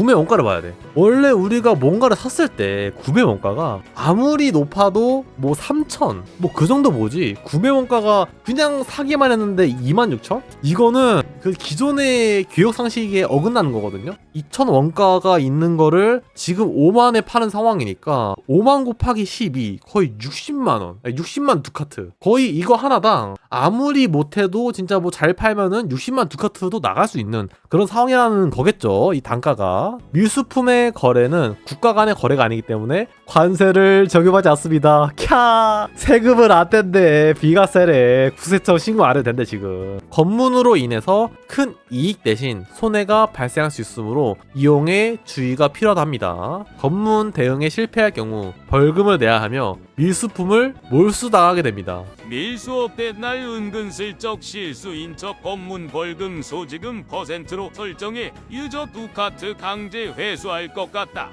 구매 원가를 봐야 돼. 원래 우리가 뭔가를 샀을 때 구매 원가가 아무리 높아도 뭐 3천 뭐 그 정도 뭐지 구매 원가가 그냥 사기만 했는데 2만 6천? 이거는 그 기존의 교육 상식에 어긋나는 거거든요. 2천 원가가 있는 거를 지금 5만에 파는 상황이니까 5만 곱하기 12 거의 60만 원, 아니, 60만 두카트. 거의 이거 하나당 아무리 못해도 진짜 뭐 잘 팔면은 60만 두카트도 나갈 수 있는 그런 상황이라는 거겠죠. 이 단가가 밀수품의 거래는 국가 간의 거래가 아니기 때문에 관세를 적용하지 않습니다. 캬 세금을 안 뗀대 비과세래 구세청 신고 안 해도 된대 지금 검문으로 인해서 큰 이익 대신 손해가 발생할 수 있으므로 이용에 주의가 필요하답니다. 검문 대응에 실패할 경우 벌금을 내야 하며 밀수품을 몰수당하게 됩니다. 밀수업 때날 은근슬쩍 실수인 척 법문 벌금 소지금 퍼센트로 설정해 유저 두 카트 강제 회수할 것 같다.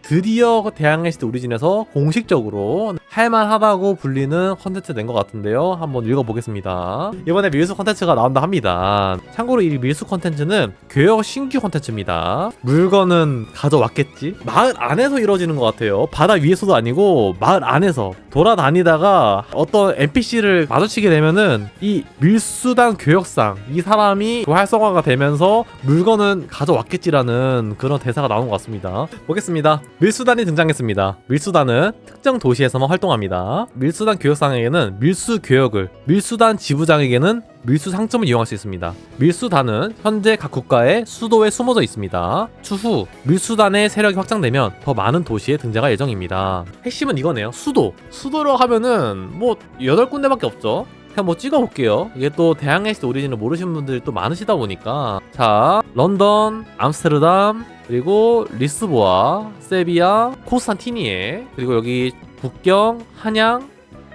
드디어 대항해시드 오리진에서 공식적으로 할만하다고 불리는 컨텐츠 낸 것 같은데요. 한번 읽어보겠습니다. 이번에 밀수 컨텐츠가 나온다 합니다. 참고로 이 밀수 컨텐츠는 교역 신규 컨텐츠입니다. 물건은 가져왔겠지? 마을 안에서 이루어지는 것 같아요. 바다 위에서도 아니고 마을 안에서 돌아다니다가 어떤 NPC를 마주치게 되면은 이 밀수단 교역상 이 사람이 활성화가 되면서 물건은 가져왔겠지라는 그런 대사가 나오는 것 같습니다. 보겠습니다. 밀수단이 등장했습니다. 밀수단은 특정 도시에서만 활동 합니다. 밀수단 교역상에게는 밀수 교역을, 밀수단 지부장에게는 밀수 상점을 이용할 수 있습니다. 밀수단은 현재 각 국가의 수도에 숨어져 있습니다. 추후 밀수단의 세력이 확장되면 더 많은 도시에 등장할 예정입니다. 핵심은 이거네요. 수도. 수도로 하면은 뭐 8군데밖에 없죠. 그냥 뭐 찍어볼게요. 이게 또 대항해시드 오리진을 모르시는 분들이 또 많으시다 보니까 자 런던, 암스테르담, 그리고 리스보아, 세비야, 코스탄티니에 그리고 여기 북경, 한양,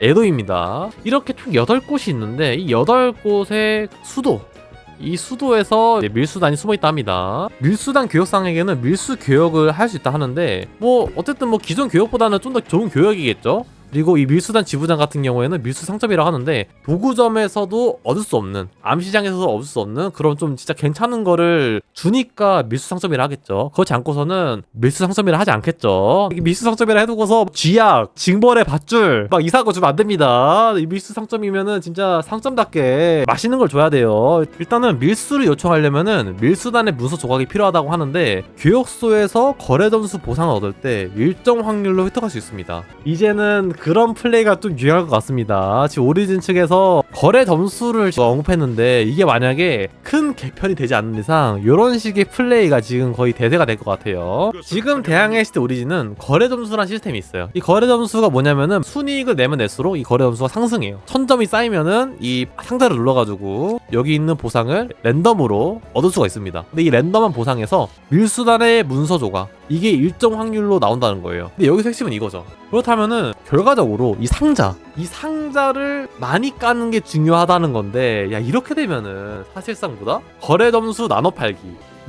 에도입니다. 이렇게 총 8곳이 있는데 이 8곳의 수도 이 수도에서 밀수단이 숨어 있다 합니다. 밀수단 교역상에게는 밀수 교역을 할 수 있다 하는데 뭐 어쨌든 뭐 기존 교역보다는 좀 더 좋은 교역이겠죠. 그리고 이 밀수단 지부장 같은 경우에는 밀수 상점이라고 하는데 도구점에서도 얻을 수 없는 암시장에서도 얻을 수 없는 그런 좀 진짜 괜찮은 거를 주니까 밀수 상점이라 하겠죠. 그렇지 않고서는 밀수 상점이라 하지 않겠죠. 밀수 상점이라 해두고서 쥐약, 징벌의 밧줄 막 이상한 거 주면 안 됩니다. 이 밀수 상점이면은 진짜 상점답게 맛있는 걸 줘야 돼요. 일단은 밀수를 요청하려면은 밀수단의 문서 조각이 필요하다고 하는데 교역소에서 거래 점수 보상을 얻을 때 일정 확률로 획득할 수 있습니다. 이제는 그런 플레이가 좀 유행할 것 같습니다. 지금 오리진 측에서 거래 점수를 언급했는데 이게 만약에 큰 개편이 되지 않는 이상 이런 식의 플레이가 지금 거의 대세가 될 것 같아요. 지금 대항해 시대 오리진은 거래 점수란 시스템이 있어요. 이 거래 점수가 뭐냐면은 순이익을 내면 낼수록 이 거래 점수가 상승해요. 천 점이 쌓이면은 이 상자를 눌러가지고 여기 있는 보상을 랜덤으로 얻을 수가 있습니다. 근데 이 랜덤한 보상에서 밀수단의 문서 조각 이게 일정 확률로 나온다는 거예요. 근데 여기서 핵심은 이거죠. 그렇다면은 결과적으로 이 상자, 이 상자를 많이 까는 게 중요하다는 건데, 야 이렇게 되면은 사실상보다 거래 점수 나눠 팔기.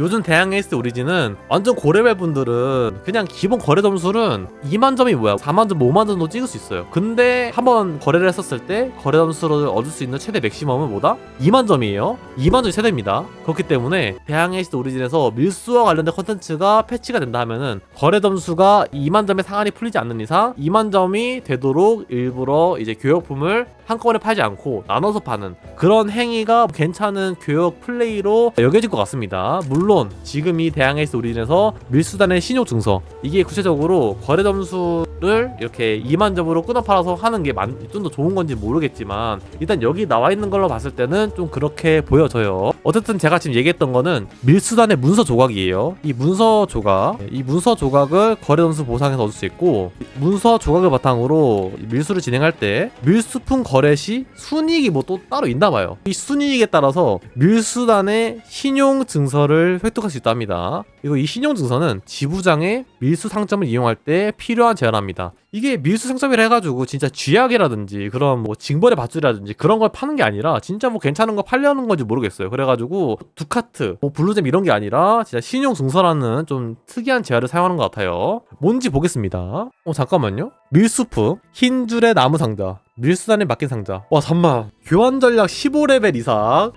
요즘 대항 에이스 오리진은 완전 고레벨 분들은 그냥 기본 거래 점수는 2만 점이 뭐야 4만 점, 5만 점도 찍을 수 있어요. 근데 한번 거래를 했었을 때 거래 점수를 얻을 수 있는 최대 맥시멈은 뭐다? 2만 점이에요. 2만 점이 최대입니다. 그렇기 때문에 대항 에이스 오리진에서 밀수와 관련된 컨텐츠가 패치가 된다 하면은 거래 점수가 2만 점의 상한이 풀리지 않는 이상 2만 점이 되도록 일부러 이제 교역품을 한꺼번에 팔지 않고 나눠서 파는 그런 행위가 괜찮은 교역 플레이로 여겨질 것 같습니다. 물론 지금 이 대항에이스 오리진에서 밀수단의 신용 증서. 이게 구체적으로 거래 점수 를 이렇게 2만 점으로 끊어 팔아서 하는 게 좀 더 좋은 건지 모르겠지만 일단 여기 나와 있는 걸로 봤을 때는 좀 그렇게 보여져요. 어쨌든 제가 지금 얘기했던 거는 밀수단의 문서 조각이에요. 이 문서 조각, 이 문서 조각을 거래 점수 보상해서 얻을 수 있고 문서 조각을 바탕으로 밀수를 진행할 때 밀수품 거래 시 순이익이 뭐 또 따로 있나 봐요. 이 순이익에 따라서 밀수단의 신용 증서를 획득할 수 있답니다. 그리고 이 신용 증서는 지부장의 밀수 상점을 이용할 때 필요한 제한합니다. 이게 밀수 상점이라 해가지고 진짜 쥐약이라든지 그런 뭐 징벌의 밧줄이라든지 그런 걸 파는 게 아니라 진짜 뭐 괜찮은 거 팔려는 건지 모르겠어요. 그래가지고 두카트, 뭐 블루잼 이런 게 아니라 진짜 신용 증서라는 좀 특이한 제한을 사용하는 것 같아요. 뭔지 보겠습니다. 어 잠깐만요. 밀수품 흰 줄의 나무 상자. 밀수단에 맡긴 상자. 와 잠만. 교환 전략 15레벨 이상.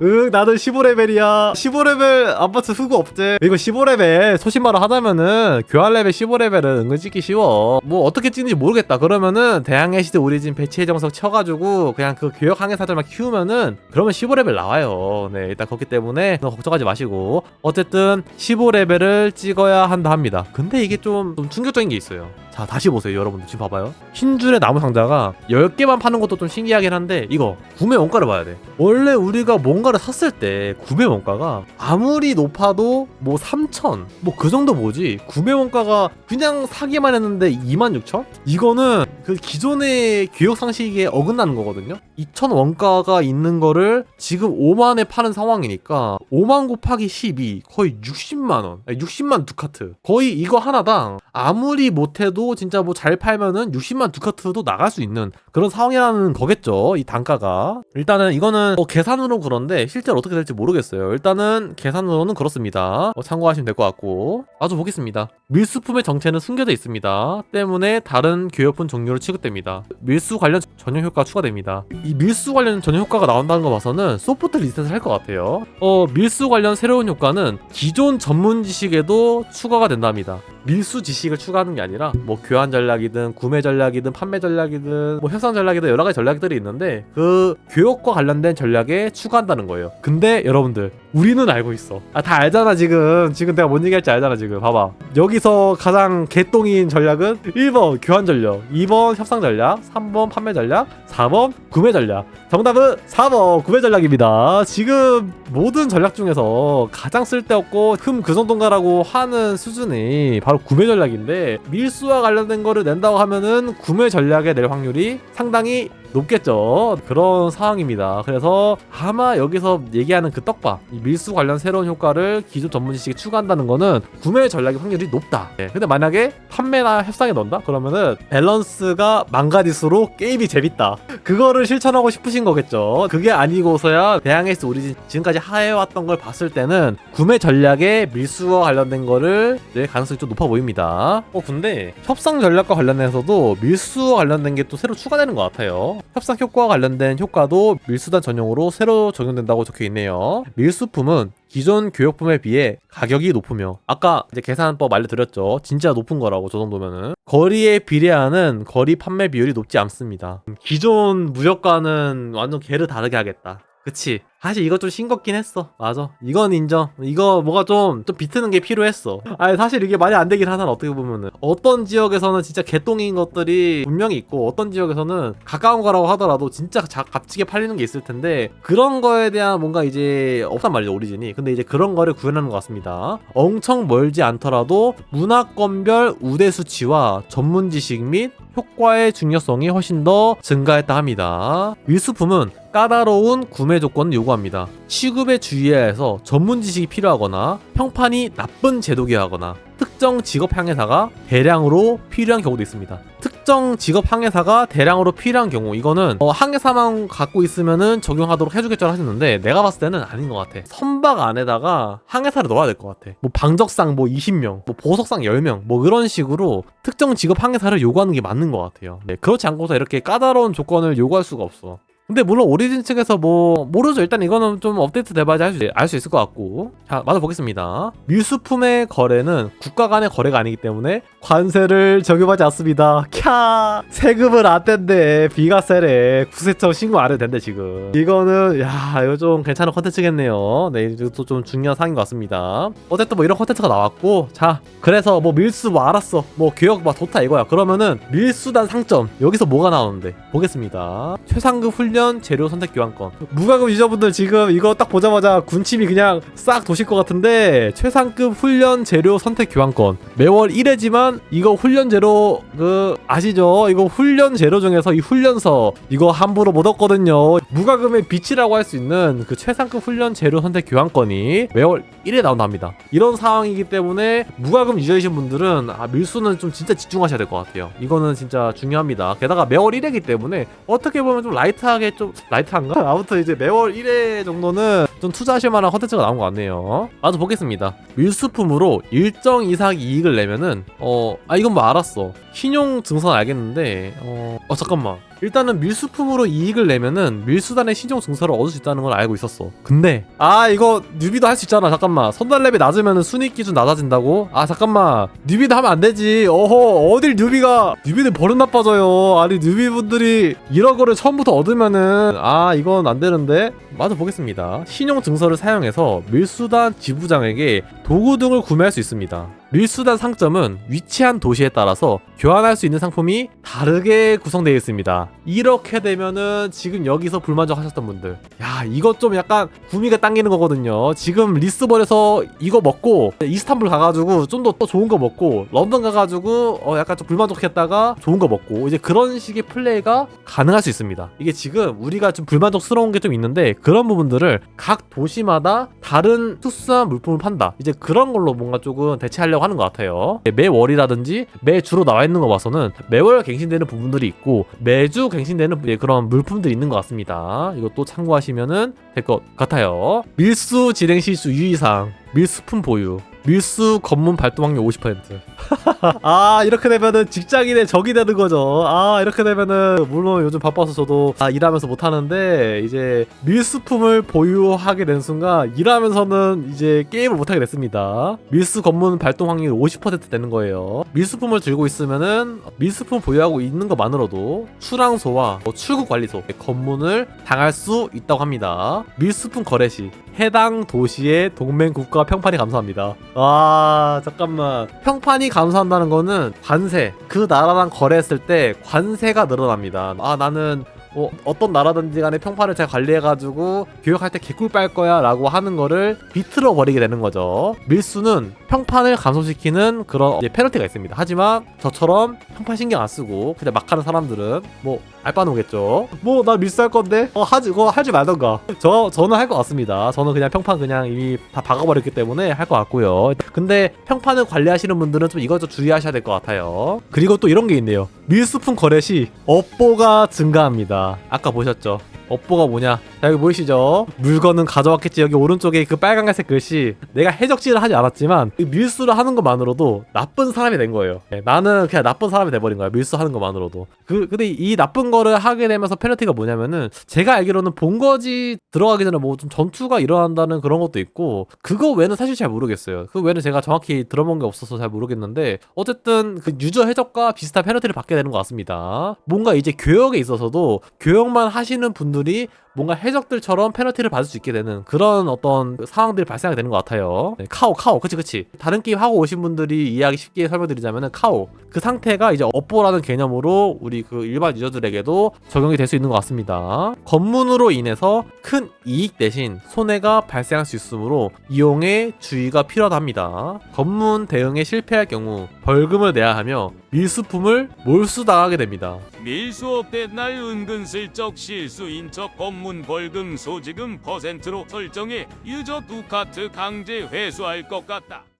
응 나는 15레벨이야. 15레벨 아파트 후구 없지. 이거 15레벨 소신말로 하자면은 교환 레벨 15레벨은 은근 찍기 쉬워. 뭐 어떻게 찍는지 모르겠다. 그러면은 대항해 시대 오리진 배치의 정석 쳐가지고 그냥 그 교역 항해사들만 키우면은 그러면 15레벨 나와요. 네 일단 그렇기 때문에 너무 걱정하지 마시고 어쨌든 15레벨을 찍어야 한다 합니다. 근데 이게 좀, 좀 충격적인 게 있어요. 자 다시 보세요 여러분들 지금 봐봐요 흰 줄의 나무 상자가 10개만 파는 것도 좀 신기하긴 한데 이거 구매 원가를 봐야 돼. 원래 우리가 뭔가를 샀을 때 구매 원가가 아무리 높아도 뭐 3천 뭐 그 정도 뭐지? 구매 원가가 그냥 사기만 했는데 2만 6천? 이거는 그 기존의 교육 상식에 어긋나는 거거든요 2천 원가가 있는 거를 지금 5만에 파는 상황이니까 5만 곱하기 12 거의 60만 원. 아니, 60만 두카트. 거의 이거 하나당 아무리 못해도 진짜 뭐 잘 팔면은 60만 두카트도 나갈 수 있는 그런 상황이라는 거겠죠 이 단가가. 일단은 이거는 어, 계산으로 그런데 실제로 어떻게 될지 모르겠어요. 일단은 계산으로는 그렇습니다. 어, 참고하시면 될 것 같고. 아주 보겠습니다. 밀수품의 정체는 숨겨져 있습니다. 때문에 다른 교역품 종류로 취급됩니다. 밀수 관련 전용 효과 추가됩니다 이 밀수 관련 전용 효과가 나온다는 거 봐서는 소프트 리셋을 할 것 같아요. 어 밀수 관련 새로운 효과는 기존 전문 지식에도 추가가 된답니다 밀수 지식을 추가하는 게 아니라 뭐 교환 전략이든 구매 전략이든 판매 전략이든 뭐 협상 전략이든 여러 가지 전략들이 있는데 그 교육과 관련된 전략에 추가한다는 거예요. 근데 여러분들 우리는 알고 있어. 아 다 알잖아 지금. 지금 내가 뭔 얘기할지 알잖아 지금. 봐봐. 여기서 가장 개똥인 전략은 1번 교환 전략, 2번 협상 전략, 3번 판매 전략, 4번 구매 전략. 정답은 4번 구매 전략입니다. 지금 모든 전략 중에서 가장 쓸데없고 흠 그 정도인가라고 하는 수준이 바로 구매 전략인데 밀수와 관련된 거를 낸다고 하면은 구매 전략에 낼 확률이 상당히 높겠죠. 그런 상황입니다. 그래서 아마 여기서 얘기하는 그 떡밥, 이 밀수 관련 새로운 효과를 기존 전문 지식에 추가한다는 거는 구매 전략의 확률이 높다. 네, 근데 만약에 판매나 협상에 넣는다? 그러면은 밸런스가 망가질수록 게임이 재밌다. 그거를 실천하고 싶으신 거겠죠. 그게 아니고서야 대항에스 오리진 지금까지 해왔던 걸 봤을 때는 구매 전략에 밀수와 관련된 거를 낼 가능성이 좀 높아 보입니다. 어 근데 협상 전략과 관련해서도 밀수와 관련된 게 또 새로 추가되는 것 같아요. 협상 효과와 관련된 효과도 밀수단 전용으로 새로 적용된다고 적혀 있네요. 밀수품은 기존 교역품에 비해 가격이 높으며 아까 이제 계산법 알려드렸죠. 진짜 높은 거라고 저 정도면은. 거리에 비례하는 거리 판매 비율이 높지 않습니다. 기존 무역과는 완전 개를 다르게 하겠다 그치. 사실 이거 좀 싱겁긴 했어. 맞아. 이건 인정. 이거 뭐가 좀 좀 비트는 게 필요했어. 아니 사실 이게 말이 안 되긴 하잖아 어떻게 보면은. 어떤 지역에서는 진짜 개똥인 것들이 분명히 있고 어떤 지역에서는 가까운 거라고 하더라도 진짜 자, 값지게 팔리는 게 있을 텐데 그런 거에 대한 뭔가 이제 없단 말이죠 오리진이. 근데 이제 그런 거를 구현하는 것 같습니다. 엄청 멀지 않더라도 문화권별 우대 수치와 전문 지식 및 효과의 중요성이 훨씬 더 증가했다 합니다. 밀수품은 까다로운 구매 조건을 요구합니다. 취급에 주의해야 해서 전문 지식이 필요하거나 평판이 나쁜 제도기하거나 특정 직업 항해사가 대량으로 필요한 경우도 있습니다. 특정 직업 항해사가 대량으로 필요한 경우 이거는 어, 항해사만 갖고 있으면은 적용하도록 해주겠죠 하셨는데 내가 봤을 때는 아닌 것 같아. 선박 안에다가 항해사를 넣어야 될 것 같아. 뭐 방적상 뭐 20명, 뭐 보석상 10명, 뭐 이런 식으로 특정 직업 항해사를 요구하는 게 맞는 것 같아요. 네, 그렇지 않고서 이렇게 까다로운 조건을 요구할 수가 없어. 근데 물론 오리진 측에서 뭐 모르죠. 일단 이거는 좀 업데이트 돼봐야 알수 있을 것 같고. 자 맞아 보겠습니다. 밀수품의 거래는 국가 간의 거래가 아니기 때문에 관세를 적용하지 않습니다. 캬 세금을 안 뗀대. 비가세래. 구세청 신고 안 해도 된대 지금. 이거는 야 이거 좀 괜찮은 컨텐츠겠네요. 네 이것도 좀 중요한 사항인 것 같습니다. 어쨌든 뭐 이런 컨텐츠가 나왔고 자 그래서 뭐 밀수 뭐 알았어. 뭐 교역 막 좋다 이거야. 그러면은 밀수단 상점 여기서 뭐가 나오는데? 보겠습니다. 최상급 훈련 재료 선택 교환권. 무과금 유저분들 지금 이거 딱 보자마자 군침이 그냥 싹 도실 것 같은데 최상급 훈련 재료 선택 교환권. 매월 1회지만 이거 훈련 재료 그 아시죠? 이거 훈련 재료 중에서 이 훈련서 이거 함부로 못 얻거든요. 무과금의 빛이라고 할 수 있는 그 최상급 훈련 재료 선택 교환권이 매월 1회 나온답니다. 이런 상황이기 때문에 무과금 유저이신 분들은 아 밀수는 좀 진짜 집중하셔야 될 것 같아요. 이거는 진짜 중요합니다. 게다가 매월 1회이기 때문에 어떻게 보면 좀 라이트하게 좀 라이트한가? 아무튼 이제 매월 1회 정도는 좀 투자하실 만한 컨텐츠가 나온 것 같네요. 아주 보겠습니다. 밀수품으로 일정 이상 이익을 내면은 어 아 이건 뭐 알았어. 신용 증선 알겠는데 어, 어 잠깐만 일단은 밀수품으로 이익을 내면은 밀수단의 신용 증서를 얻을 수 있다는 걸 알고 있었어. 근데 아 이거 뉴비도 할 수 있잖아. 잠깐만 선달 랩이 낮으면은 순위 기준 낮아진다고? 아 잠깐만 뉴비도 하면 안 되지. 어허 어딜 뉴비가 뉴비는 버릇 나빠져요. 아니 뉴비분들이 이런 거를 처음부터 얻으면은 아 이건 안 되는데. 맞아 보겠습니다. 신용 증서를 사용해서 밀수단 지부장에게 도구 등을 구매할 수 있습니다. 밀수단 상점은 위치한 도시에 따라서 교환할 수 있는 상품이 다르게 구성되어 있습니다. 이렇게 되면은 지금 여기서 불만족 하셨던 분들. 야, 이거 좀 약간 구미가 당기는 거거든요. 지금 리스본에서 이거 먹고 이스탄불 가가지고 좀 더 좋은 거 먹고 런던 가가지고 어 약간 좀 불만족했다가 좋은 거 먹고 이제 그런 식의 플레이가 가능할 수 있습니다. 이게 지금 우리가 좀 불만족스러운 게 좀 있는데 그런 부분들을 각 도시마다 다른 특수한 물품을 판다. 이제 그런 걸로 뭔가 조금 대체하려고 하는 것 같아요. 매월이라든지 매주로 나와 있는 거 봐서는 매월 갱신되는 부분들이 있고 매주 갱신되는 예, 그런 물품들이 있는 것 같습니다. 이것도 참고하시면은 될것 같아요. 밀수 진행 실수 유의사항, 밀수품 보유, 밀수 검문 발동 확률 50%. 아 이렇게 되면은 직장인의 적이 되는 거죠. 아 이렇게 되면은 물론 요즘 바빠서 저도 아, 일하면서 못 하는데 이제 밀수품을 보유하게 된 순간 일하면서는 이제 게임을 못 하게 됐습니다. 밀수 검문 발동 확률 50% 되는 거예요. 밀수품을 들고 있으면은 밀수품 보유하고 있는 것만으로도 출항소와 뭐 출국 관리소 검문을 당할 수 있다고 합니다. 밀수품 거래 시 해당 도시의 동맹 국가 평판이 감소합니다. 아 잠깐만 평판이 감소한다는 거는 관세 그 나라랑 거래했을 때 관세가 늘어납니다. 아 나는 뭐 어떤 나라든지 간에 평판을 잘 관리해가지고 교육할 때 개꿀 빨 거야 라고 하는 거를 비틀어 버리게 되는 거죠. 밀수는 평판을 감소시키는 그런 페널티가 있습니다. 하지만 저처럼 평판 신경 안 쓰고 그냥 막 하는 사람들은 뭐 알바는 오겠죠. 뭐 나 밀수할 건데 어 하지 그거 하지 말던가. 저 저는 할 것 같습니다. 저는 그냥 평판 그냥 이미 다 박아버렸기 때문에 할 것 같고요. 근데 평판을 관리하시는 분들은 좀 이것 좀 주의하셔야 될 것 같아요. 그리고 또 이런 게 있네요. 밀수품 거래 시 업보가 증가합니다. 아까 보셨죠? 업보가 뭐냐? 자 여기 보이시죠? 물건은 가져왔겠지. 여기 오른쪽에 그 빨간색 글씨 내가 해적질을 하지 않았지만 이 밀수를 하는 것만으로도 나쁜 사람이 된 거예요. 예, 나는 그냥 나쁜 사람이 돼버린 거야. 밀수하는 것만으로도. 그 근데 이 나쁜 거를 하게 되면서 페널티가 뭐냐면은 제가 알기로는 본거지 들어가기 전에 뭐 좀 전투가 일어난다는 그런 것도 있고 그거 외에는 사실 잘 모르겠어요. 그 외에는 제가 정확히 들어본 게 없어서 잘 모르겠는데 어쨌든 그 유저 해적과 비슷한 페널티를 받게 되는 것 같습니다. 뭔가 이제 교역에 있어서도 교역만 하시는 분들 이 뭔가 해적들처럼 페널티를 받을 수 있게 되는 그런 어떤 상황들이 발생하게 되는 것 같아요. 네, 카오, 카오, 그치, 그치. 다른 게임 하고 오신 분들이 이해하기 쉽게 설명드리자면은 카오. 그 상태가 이제 업보라는 개념으로 우리 그 일반 유저들에게도 적용이 될 수 있는 것 같습니다. 검문으로 인해서 큰 이익 대신 손해가 발생할 수 있으므로 이용에 주의가 필요하답니다. 검문 대응에 실패할 경우 벌금을 내야 하며 밀수품을 몰수당하게 됩니다. 밀수업대 날 은근슬쩍 실수인 척 법문 벌금 소지금 퍼센트로 설정해 유저 두카트 강제 회수할 것 같다.